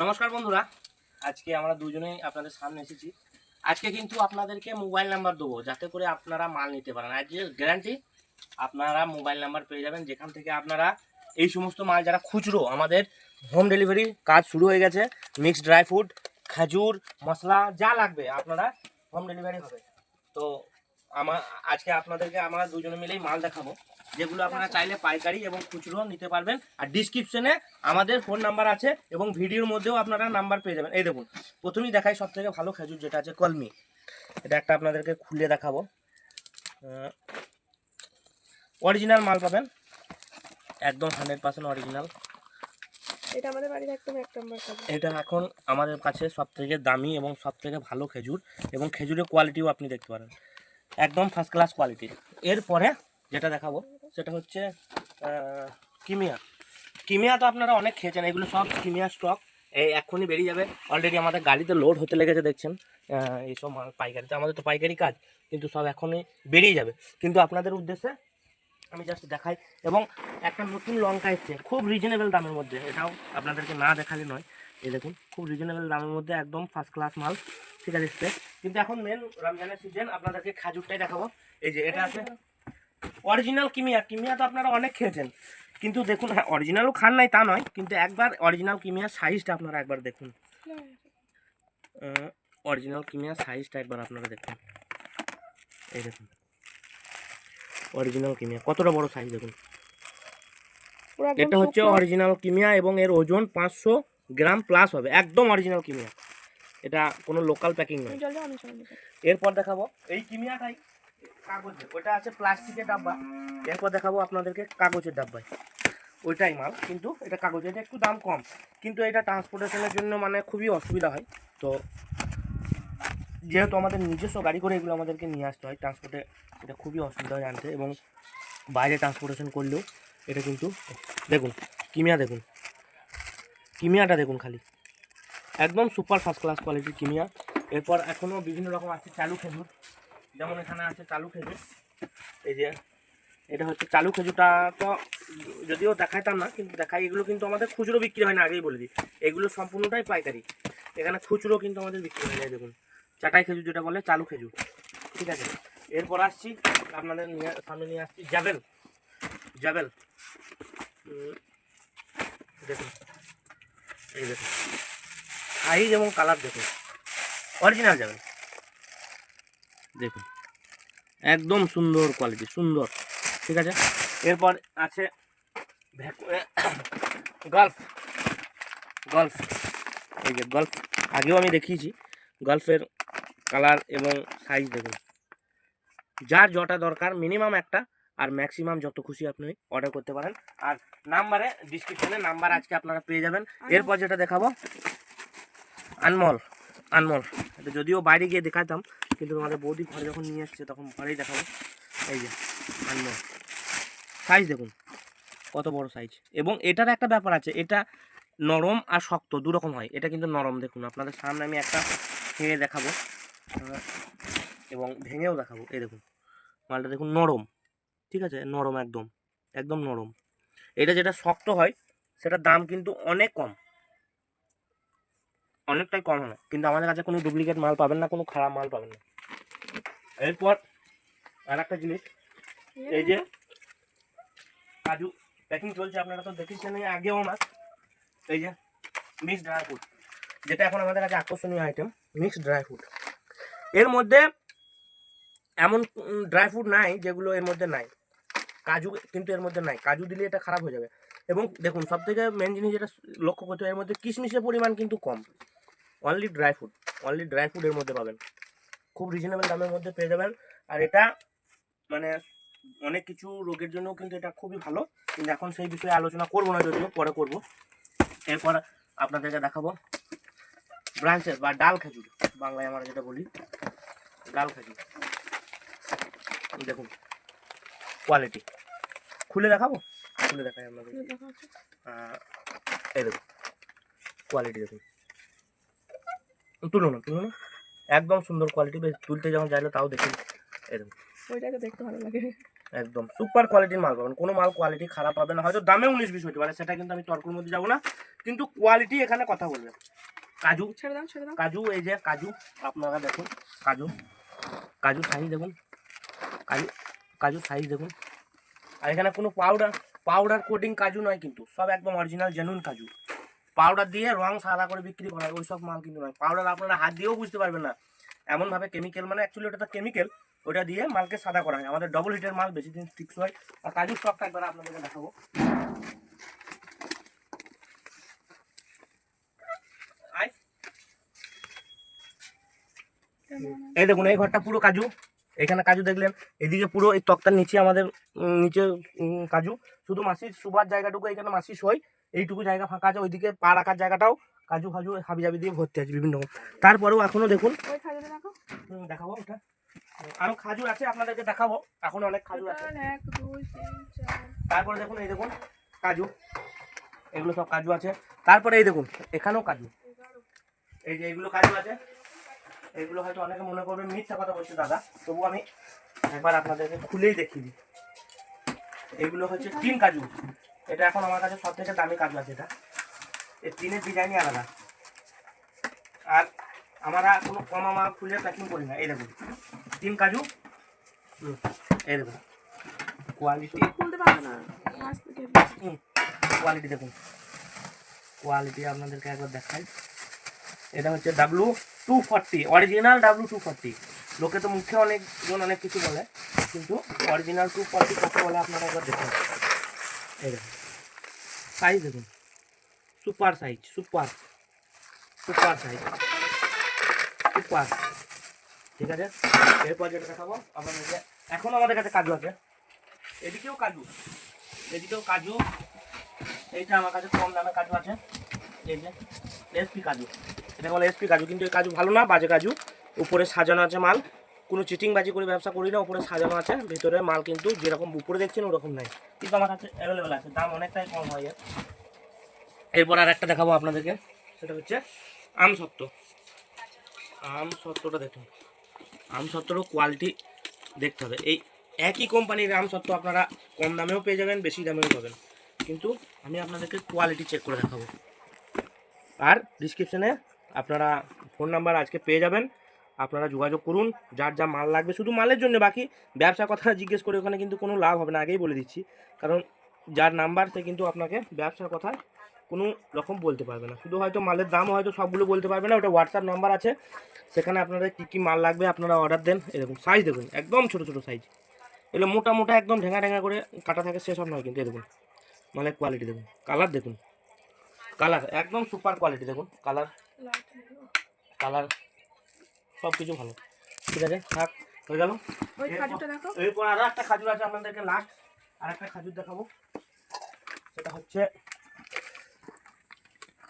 নমস্কার বন্ধুরা। আজকে আমরা দুজনেই আপনাদের সামনে এসেছি। আজকে কিন্তু আপনাদেরকে মোবাইল নাম্বার দেবো, যাতে করে আপনারা মাল নিতে পারেন। আজকে গ্যারান্টি আপনারা মোবাইল নাম্বার পেয়ে যাবেন। যেখান থেকে আপনারা এই সমস্ত মাল যারা খুচরো, আমাদের হোম ডেলিভারি কাজ শুরু হয়ে গেছে। মিক্সড ড্রাই ফ্রুট খেজুর, মশলা, যা লাগবে আপনারা হোম ডেলিভারি হবে। তো আমার আজকে আপনাদেরকে আমরা দুজনে মিলেই মাল দেখাবো যেগুলো আপনারা চাইলে পাইকারি এবং খুচরো নিতে পারবেন। আর ডিসক্রিপশনে আমাদের ফোন নাম্বার আছে এবং ভিডিওর মধ্যেও আপনারা নাম্বার পেয়ে যাবেন। এই দেখুন প্রথমেই দেখাই সব থেকে ভালো খেজুর যেটা আছে কলমি। এটা একটা আপনাদেরকে খুলে দেখাবো। অরিজিনাল মাল পাবেন। একদম হান্ড্রেড পার্সেন্ট অরিজিনাল এটা আমাদের বাড়ির একদম এক নম্বর এটা এখন আমাদের কাছে সব থেকে দামি এবং সব থেকে ভালো খেজুর এবং খেজুরের কোয়ালিটিও আপনি দেখতে পারেন। একদম ফার্স্ট ক্লাস কোয়ালিটির এরপরে যেটা দেখাবো, সেটা হচ্ছে কিমিয়া। কিমিয়া তো আপনারা অনেক খেয়েছেন, এগুলো সব কিমিয়া স্টক এই এক্ষুনি বেরিয়ে যাবে। অলরেডি আমাদের গাড়িতে লোড হতে লেগেছে, দেখছেন? এইসব পাইকারিতে আমাদের তো পাইকারি কাজ, কিন্তু সব এখনই বেরিয়ে যাবে। কিন্তু আপনাদের উদ্দেশ্যে আমি জাস্ট দেখাই, এবং একটা নতুন লঙ্কা এসছে, খুব রিজনেবল দামের মধ্যে। এটাও আপনাদেরকে না দেখালে নয়। এই দেখুন, খুব রিজনেবল দামের মধ্যে একদম ফার্স্ট ক্লাস মাল। ঠিক আছে কিন্তু এখন মেন রমজানের সিজন আপনাদেরকে খাজুরটাই দেখাবো। এই যে এটা আছে। অরিজিনাল কিমিয়া। কিমিয়া তো আপনারা অনেক খেয়েছেন। কিন্তু দেখুন হ্যাঁ অরিজিনালও খান নাই তা নয়। কিন্তু একবার অরিজিনাল কিমিয়ার সাইজটা আপনারা একবার দেখুন। অরিজিনাল কিমিয়ার সাইজটা একবার আপনারা দেখুন। এই দেখুন। Original Kimia. কতটা বড় সাইজ দেখুন। এটা হচ্ছে অরিজিনাল কিমিয়া এবং এর ওজন পাঁচশো গ্রাম প্লাস হবে। একদম অরিজিনাল কিমিয়া। এটা কোনো লোকাল প্যাকিং নয়। এরপর দেখাবো এই কিমিয়াটাই কাগজের ওটা আছে প্লাস্টিকের ডাব্বা। এরপর দেখাবো আপনাদেরকে কাগজের ডাব্বায়। ওইটাই মাল কিন্তু এটা কাগজের এটা একটু দাম কম। কিন্তু এটা ট্রান্সপোর্টেশনের জন্য মানে খুবই অসুবিধা হয়। তো যেহেতু আমাদের নিজস্ব গাড়ি করে এগুলো আমাদেরকে নিয়ে আসতে হয় ট্রান্সপোর্টে এটা খুবই অসুবিধা হয় আনতে এবং বাইরে ট্রান্সপোর্টেশন করলেও এটা কিন্তু দেখুন কিমিয়া দেখুন। কিমিয়াটা দেখুন খালি। একদম সুপার ফার্স্ট ক্লাস কোয়ালিটির কিমিয়া এরপর এখনও বিভিন্ন রকম আছে চালু খেজুর। যেমন এখানে আছে চালু খেজুর। এই যে এটা হচ্ছে চালু খেজুরটা তো যদিও দেখাইতাম না কিন্তু দেখাই এগুলো কিন্তু আমাদের খুচরো বিক্রি হয় না আগেই বলে দিই। এগুলো সম্পূর্ণটাই পাইকারি। এখানে খুচরো কিন্তু আমাদের বিক্রি হয় যায় দেখুন। চাটাই খেজুর যেটা বলে চালু খেজুর। ঠিক আছে? এরপর আসছি আপনাদের নিয়ে সামনে নিয়ে আসছি জাবেল। উম, দেখুন। এই দেখুন। সাইজ এবং কালার দেখুন। অরিজিনাল যাবেন দেখুন। একদম সুন্দর কোয়ালিটি সুন্দর। ঠিক আছে? এরপর আছে গল্ফ গল্ফ এই যে গল্ফ আগেও আমি দেখিয়েছি। গল্ফের কালার এবং সাইজ দেখুন। যার যটা দরকার মিনিমাম একটা আর ম্যাক্সিমাম যত খুশি আপনি অর্ডার করতে পারেন। আর নাম্বারে ডিসক্রিপশনে নাম্বার আজকে আপনারা পেয়ে যাবেন। এরপর যেটা দেখাবো আনমল আনমল এটা যদিও বাইরে গিয়ে দেখাতাম, কিন্তু আমাদের বৌদি ঘরে যখন নিয়ে এসছে তখন ঘরেই দেখাবো। এই যে আনমল সাইজ দেখুন, কত বড় সাইজ এবং এটার একটা ব্যাপার আছে, এটা নরম আর শক্ত, দু রকম হয়। এটা কিন্তু নরম, দেখুন। আপনাদের সামনে আমি একটা ভেঙে দেখাবো। এবং ভেঙেও দেখাবো, এই দেখুন। মালটা দেখুন নরম, ঠিক আছে? নরম একদম একদম নরম। এটা যেটা শক্ত হয়, সেটার দাম কিন্তু অনেক কম। অনেকটাই কম হবে কিন্তু আমাদের কাছে কোনো ডুপ্লিকেট মাল পাবেন না, কোনো খারাপ মাল পাবেন না। এরপর আর একটা জিনিস, এই যে কাজু প্যাকিং চলছে, আপনারা তো দেখেছেন আগেও না। এই যে মিক্স ড্রাই ফ্রুট যেটা এখন আমাদের কাছে আকর্ষণীয় আইটেম মিক্স ড্রাই ফ্রুট এর মধ্যে এমন ড্রাই ফ্রুট নাই, যেগুলো এর মধ্যে নাই। কাজু কিন্তু এর মধ্যে নাই। কাজু দিলে এটা খারাপ হয়ে যাবে। এবং দেখুন সব থেকে মেন জিনিস যেটা লক্ষ্য করতে হবে, এর মধ্যে কিশমিশের পরিমাণ কিন্তু কম। Only dry fruit only dry fruit এর মধ্যে পাবেন। খুব রিজনেবল দামের মধ্যে পেয়ে যাবেন। আর এটা মানে অনেক কিছু রোগের জন্য কিন্তু এটা খুবই ভালো। কিন্তু এখন সেই বিষয়ে আলোচনা করব না যদিও পরে করব। এরপর আপনাদেরকে দেখাবো ব্রাঞ্চেস বা ডাল খেজুর। বাংলায় আমরা যেটা বলি ডাল খেজুর। দেখুন কোয়ালিটি খুলে দেখাবো? খুলে দেখাই আপনাদের এই দেখুন কোয়ালিটি দেখুন। তুলো না তুলো না। একদম সুন্দর কোয়ালিটি বেশ তুলতে যখন চাইলে তাও দেখুন এই দেখুন। ওইটাকে দেখতে ভালো লাগে। একদম সুপার কোয়ালিটির মাল পাবেন। কোনো মাল কোয়ালিটি খারাপ পাবে না। হয়তো দামে উনিশ বিশ হতে পারে সেটা কিন্তু আমি তর্কের মধ্যে যাব না। কিন্তু কোয়ালিটি এখানে কথা বলবে। কাজু। ছেড়ে দাও ছেড়ে দাও। কাজু এই যে কাজু আপনারা দেখুন কাজু। কাজু সাইজ দেখুন। কাজু কাজু সাইজ দেখুন। আর এখানে কোনো পাউডার পাউডার কোটিং কাজু নয় কিন্তু সব একদম অরিজিনাল জেনুইন কাজু। পাউডার দিয়ে রং সাদা করে বিক্রি করা হয় ওই সব মাল কিন্তু নয়। পাউডার আপনারা হাত দিয়েও বুঝতে পারবেন না। এমনভাবে কেমিক্যাল মানে অ্যাকচুয়ালি ওটা তো কেমিক্যাল ওটা দিয়ে মালকে সাদা করা হয়। আমাদের ডবল হিটের মাল বেশি দিন টিক্স হয় আর কাজুর স্টকটা একবার আপনাদেরকে দেখাবো। এই দেখুন, এই ঘরটা পুরো কাজু। এখানে কাজু দেখলেন এদিকে পুরো এই তক্তার নিচে আমাদের নিচে কাজু। শুধু মাসির সুবার জায়গাটুকু এখানে মাসির সই এইটুকু জায়গা ফাঁকা আছে ওইদিকে পা রাখার জায়গাটাও কাজু ফাজু হাবি জাবি দিয়ে ভর্তি আছে বিভিন্ন রকম। তারপরেও এখনও দেখুন দেখাবো ওটা। আরও খাজুর আছে আপনাদেরকে দেখাবো। এখন অনেক খাজুর আছে। তারপরে দেখুন এই দেখুন কাজু। এগুলো সব কাজু আছে। তারপরে এই দেখুন এখানেও কাজু। এই যে এগুলো কাজু আছে। এগুলো হয়তো অনেকে মনে করবে মিথ্যা কথা বলছে দাদা। তবু আমি একবার আপনাদেরকে খুলেই দেখিয়ে দিই। এগুলো হচ্ছে তিন কাজু। এটা এখন আমার কাছে সব থেকে দামি কাজু আছে এটা। এই তিনের ডিজাইনই আলাদা। আর আমরা কোনো কমা মাল খুলে প্যাকিং করি না। এই দেখুন তিন কাজু। হুম, এই দেখুন কোয়ালিটি খুলতে পারবে না। কোয়ালিটি দেখুন। কোয়ালিটি আপনাদেরকে একবার দেখাই। এটা হচ্ছে W two forty original W two forty লোকে তো মুখে অনেকজন অনেক কিছু বলে, কিন্তু অরিজিনাল টু ফর্টি কাকে বলে আপনারা একবার দেখুন। এই সাইজ দেখুন। Super size super super size super ঠিক আছে? এরপর যেটা দেখাবো আপনাদেরকে এখন আমাদের কাছে কাজু আছে। এদিকেও কাজু। এদিকেও কাজু। এইটা আমার কাছে কম দামে কাজু আছে। এই যে এসপি কাজু। এটা বলে এসপি কাজু, কিন্তু এই কাজু ভালো না, বাজে কাজু। উপরে সাজানো আছে মাল। কোনো চিটিং বাজি করে ব্যবসা করি না, উপরে সাজানো আছে। ভিতরে মাল কিন্তু যেরকম উপরে দেখছেন, ওরকম নাই। কিন্তু আমার কাছে অ্যাভেলেবেল আছে, দাম অনেকটাই কম হয় এর। এরপর আর একটা দেখাবো আপনাদেরকে, সেটা হচ্ছে আম সত্ত্ব। আম সত্ত্বটা দেখুন। আম সত্ত্বরও কোয়ালিটি দেখতে হবে। এই একই কোম্পানির আম সত্ত্ব আপনারা কম দামেও পেয়ে যাবেন, বেশি দামেও পাবেন। কিন্তু আমি আপনাদেরকে কোয়ালিটি চেক করে দেখাবো। আর ডিসক্রিপশনে আপনারা ফোন নাম্বার আজকে পেয়ে যাবেন। আপনারা যোগাযোগ করুন, যার যা মাল লাগবে, শুধু মালের জন্য বাকি ব্যবসা কথা জিজ্ঞেস করে ওখানে কিন্তু কোনো লাভ হবে না, আগেই বলে দিচ্ছি। কারণ যার নাম্বার, সে কিন্তু আপনাকে ব্যবসার কথা কোনো রকম বলতে পারবে না। শুধু হয়তো মালের দাম হয়তো সবগুলো বলতে পারবে না, ওটা হোয়াটসঅ্যাপ নাম্বার আছে। সেখানে আপনাদের কী কী মাল লাগবে আপনারা অর্ডার দেন। এরকম সাইজ দেখুন, একদম ছোটো ছোটো সাইজ এগুলো মোটা মোটা একদম ঢেঙা ঢেঙা করে কাটা থাকে, সেসব নয় কিন্তু, এরকম। মালের কোয়ালিটি দেখুন কালার দেখুন। কালার একদম সুপার কোয়ালিটি দেখুন কালার কালার সব কিছু ভালো। ঠিক আছে থাক হয়ে গেল। ওই খাজুরটা দেখো। এরপর আরও একটা খাজুর আছে আপনাদেরকে লাস্ট আর একটা খাজুর দেখাবো। সেটা হচ্ছে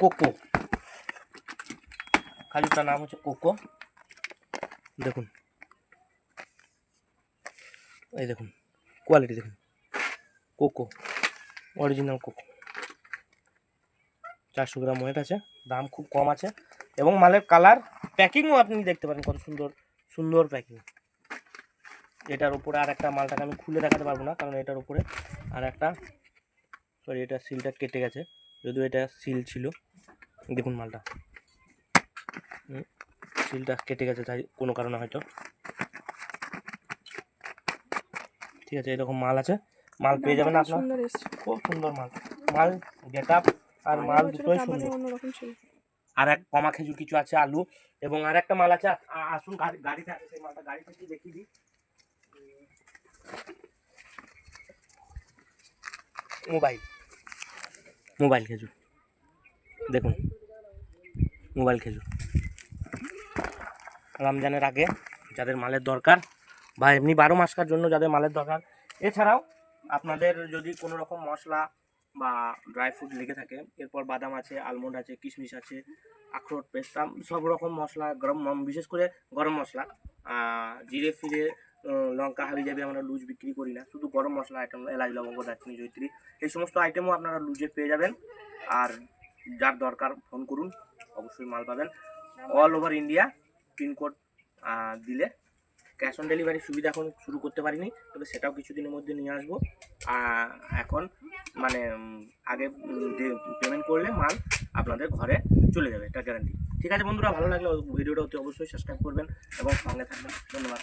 কোকো। খাজুরটার নাম হচ্ছে কোকো। দেখুন। এই দেখুন কোয়ালিটি দেখুন। Coco original coco. চারশো গ্রাম ওয়েট আছে দাম খুব কম আছে এবং মালের কালার প্যাকিংও আপনি দেখতে পারেন কত সুন্দর সুন্দর প্যাকিং। এটার উপরে আর একটা মালটাকে আমি খুলে দেখাতে পারব না কারণ এটার উপরে আর একটা সরি এটা সিলটা কেটে গেছে যদিও এটা সিল ছিল। দেখুন মালটা। সিলটা কেটে গেছে তাই কোনো কারণে হয়তো। ঠিক আছে এরকম মাল আছে। মাল পেয়ে যাবেন আপনার। খুব সুন্দর মাল। মাল গেট আপ আর মাল দুটোই দাম সুন্দর। আর এক কমা খেজুর কিছু আছে আলু এবং আর একটা মাল আছে আসুন গাড়িতে আছে সেই মালটা গাড়িতে কি দেখিয়ে দিই। মোবাইল। মোবাইল খেজুর। দেখুন মোবাইল খেজুর। রমজানের আগে যাদের মালের দরকার বা এমনি বারো মাসকার জন্য যাদের মালের দরকার এছাড়াও আপনাদের যদি কোনো রকম মশলা বা ড্রাই ফ্রুট লেগে থাকে। এরপর বাদাম আছে আলমন্ড আছে, কিশমিশ আছে, আখরোট, পেস্তা, সব রকম মশলা, গরম বিশেষ করে গরম মশলা। জিরে, ফিরে লঙ্কা হাবি যাবে আমরা লুজ বিক্রি করি না, শুধু গরম মশলা আইটেম এলাচ, লবঙ্গ, দারচিনি জৈত্রী এই সমস্ত আইটেমও আপনারা লুজে পেয়ে যাবেন। আর যার দরকার ফোন করুন, অবশ্যই মাল পাবেন। অল ওভার ইন্ডিয়া পিনকোড দিলে ক্যাশ অন ডেলিভারির সুবিধা এখন শুরু করতে পারিনি, তবে সেটাও কিছুদিনের মধ্যে নিয়ে আসব। এখন মানে আগে পেমেন্ট করলে মাল আপনাদের ঘরে চলে যাবে, এটা গ্যারান্টি ঠিক আছে বন্ধুরা, ভালো লাগলে ভিডিওটা অতি অবশ্যই সাবস্ক্রাইব করবেন এবং সঙ্গে থাকবেন। ধন্যবাদ।